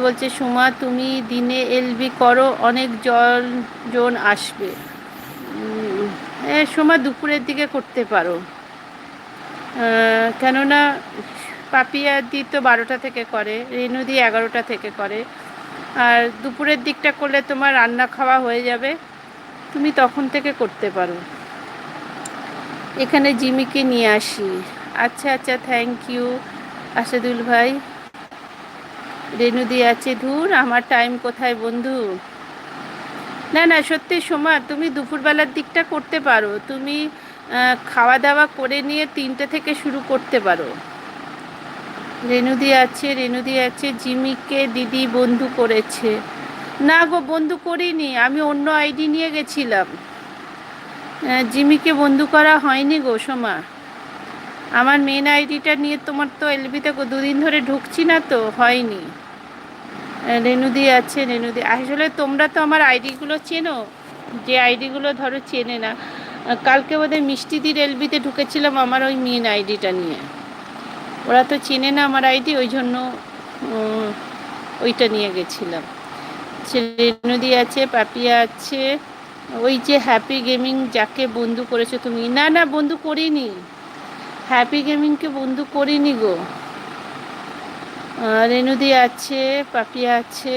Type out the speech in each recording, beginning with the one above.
বলছে, সুমা, তুমি দিনে এলবি করো, অনেক জন জন আসবে। সোমা, দুপুরের দিকে করতে পারো। কেননা পাপিয়া দি তো বারোটা থেকে করে রেনু দি এগারোটা থেকে করে। আর দুপুরের দিকটা করলে তোমার রান্না খাওয়া হয়ে যাবে। তুমি তখন থেকে করতে পারো। এখানে জিমিকে নিয়ে আসি। আচ্ছা আচ্ছা থ্যাংক ইউ, আসাদুল ভাই। রেনুদি আছে ধুর, আমার টাইম কোথায় বন্ধু? না না, সত্যি সোমা, তুমি দুপুরবেলার দিকটা করতে পারো। তুমি খাওয়া দাওয়া করে নিয়ে তিনটে থেকে শুরু করতে পারো। রেনুদি আছে রেনুদি আছে জিমিকে দিদি বন্ধু করেছে। না গো, বন্ধু করিনি, আমি অন্য আইডি নিয়ে গেছিলাম। জিমিকে বন্ধু করা হয়নি গো সোমা। আমার মেন আইডিটা নিয়ে তোমার তো এলবিতে দুদিন ধরে ঢুকছি না তো, হয়নি। রেনুদি আছে রেনুদি আসলে তোমরা তো আমার আইডিগুলো চেনো। যে আইডিগুলো ধরো চেনে না। কালকে বোধহয় মিষ্টিদির এলবিতে ঢুকেছিলাম আমার ওই মেন আইডিটা নিয়ে। ওরা তো চেনে না আমার আইডি ওই জন্য ওইটা নিয়ে গেছিলাম। রেনুদি আছে পাপিয়া আছে। ওই যে হ্যাপি গেমিং যাকে বন্ধু করেছ তুমি। না না, বন্ধু করিনি। হ্যাপি গেমিংকে বন্ধু করিনি গো। রেনুদি আছে পাপিয়া আছে।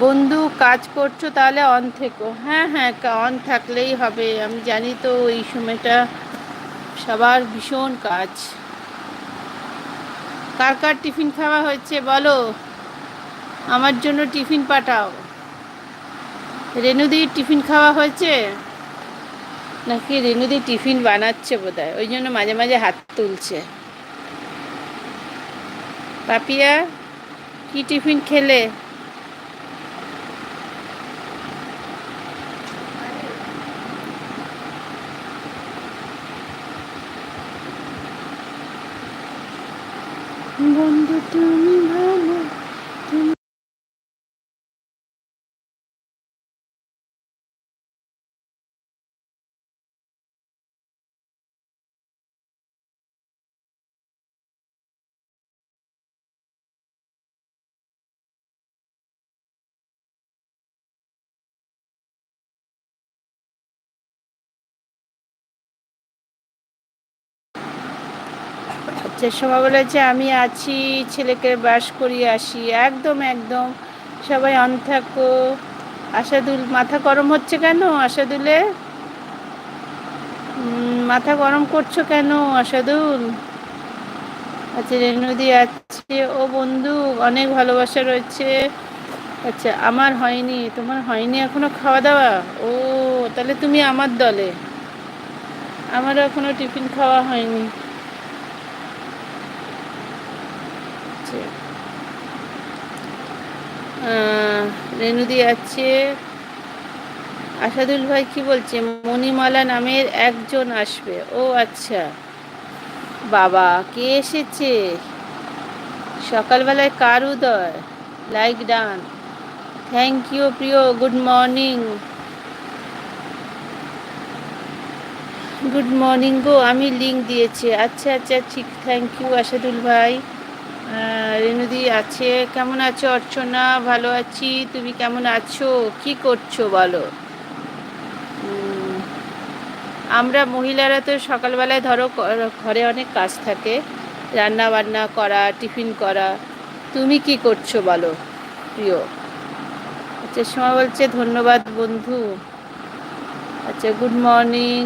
বন্ধু, কাজ করছ তাহলে অন থেকো। হ্যাঁ হ্যাঁ অন থাকলেই হবে। আমি জানি তো এই সময়টা সবার ভীষণ কাজ। কার কার টিফিন খাওয়া হয়েছে বলো? আমার জন্য টিফিন পাঠাও। রেনুদির টিফিন খাওয়া হয়েছে? নাকি রেনুদি টিফিন বানাচ্ছে বোধ ওই জন্য মাঝে মাঝে হাত তুলছে। পাপিয়া, কি টিফিন খেলে? বন্ধু তুমি ভালো। আচ্ছা সবাই বলেছে আমি আছি, ছেলেকে বাস করিয়ে আসি। একদম একদম। সবাই অন থাকো। আশাদুল মাথা গরম হচ্ছে কেন আশাদুলে মাথা গরম করছ কেন আশাদুল আচ্ছা রেনুদি আছে। ও বন্ধু, অনেক ভালোবাসা রয়েছে। আচ্ছা আমার হয়নি। তোমার হয়নি এখনও খাওয়া দাওয়া ও, তাহলে তুমি আমার দলে। আমারও এখনও টিফিন খাওয়া হয়নি। আছে রেনুদি আছে। আসাদুল ভাই কি বলছে? মণিমালা নামের একজন আসবে। ও আচ্ছা। বাবা, কে এসেছে? সকালবেলায় কার উদয়? Like done. থ্যাংক ইউ প্রিয়, গুড মর্নিং। গুড মর্নিং গো, আমি লিঙ্ক দিয়েছি। আচ্ছা আচ্ছা ঠিক। থ্যাংক ইউ আসাদুল ভাই। রেনুদি আছে। কেমন আছো অর্চনা? ভালো আছি। তুমি কেমন আছো? কি করছ বলো? আমরা মহিলারা তো সকালবেলায় ধরো ঘরে অনেক কাজ থাকে। রান্না বান্না করা, টিফিন করা। তুমি কি করছ বলো? প্রিয়। আচ্ছা সময় বলছে ধন্যবাদ বন্ধু। আচ্ছা গুড মর্নিং।